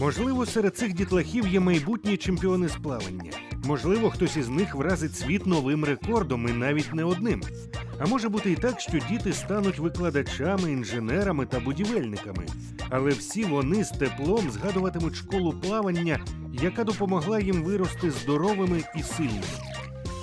Можливо, серед цих дітлахів є майбутні чемпіони з плавання. Можливо, хтось із них вразить світ новим рекордом і навіть не одним. А може бути і так, що діти стануть викладачами, інженерами та будівельниками. Але всі вони з теплом згадуватимуть школу плавання, яка допомогла їм вирости здоровими і сильними.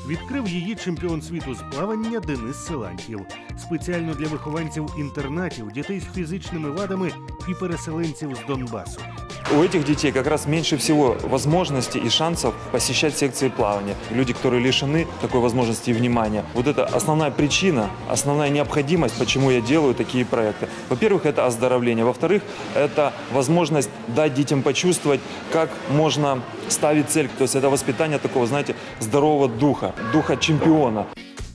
Відкрив її чемпіон світу з плавання Денис Силантьєв. Спеціально для вихованців інтернатів, дітей з фізичними вадами і переселенців з Донбасу У этих детей как раз меньше всего возможностей и шансов посещать секции плавания. Люди, которые лишены такой возможности и внимания. Вот это основная причина, основная необходимость, почему я делаю такие проекты. Во-первых, это оздоровление. Во-вторых, это возможность дать детям почувствовать, как можно ставить цель. То есть это воспитание такого, знаете, здорового духа, духа чемпиона.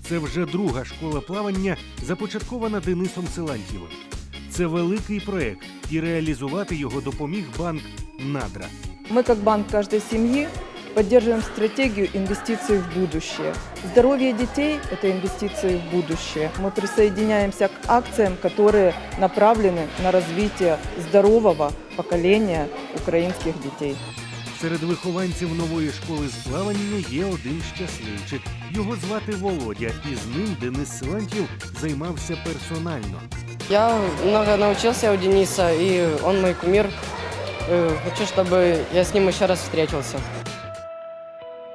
Це вже друга школа плавання, започаткована Денисом Силантьєвим. Це великий проект, і реалізувати його допоміг банк Надра. Мы, как банк каждой семьи, поддерживаем стратегию инвестиций в будущее. Здоровье детей – это инвестиции в будущее. Мы присоединяемся к акциям, которые направлены на развитие здорового поколения украинских детей. Серед вихованців нової школи з плавання є один щасливчик. Його звати Володя, і з ним Денис Силантьєв займався персонально. Я много научился у Дениса, и он мой кумир. Э, Хочу, чтобы я с ним еще раз встретился.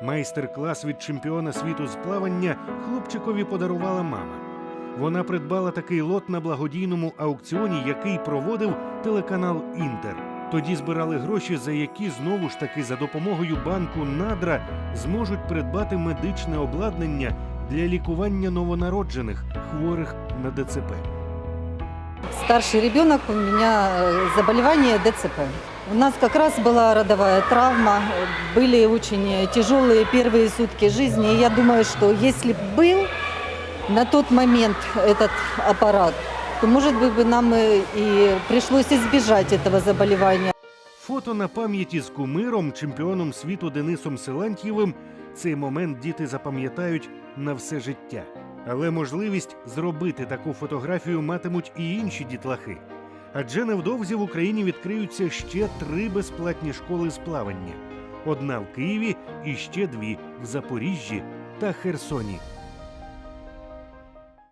Майстер-клас від чемпіона світу з плавання хлопчикові подарувала мама. Вона придбала такий лот на благодійному аукціоні, який проводив телеканал Інтер. Тоді збирали гроші, за які знову ж таки за допомогою банку Надра зможуть придбати медичне обладнання для лікування новонароджених хворих на ДЦП. Старший ребенок у меня э, заболевание ДЦП. У нас как раз была родовая травма, э, были очень тяжелые первые сутки жизни. И я думаю, что если б был на тот момент этот аппарат, то, может быть, бы нам э, и пришлось избежать этого заболевания. Фото на пам'яті з кумиром, чемпіоном світу Денисом Силантьєвим. Цей момент діти запам'ятають на все життя. Але можливість зробити таку фотографію матимуть і інші дітлахи. Адже невдовзі в Україні відкриються ще три безплатні школи з плавання: одна в Києві і ще дві в Запоріжжі та Херсоні.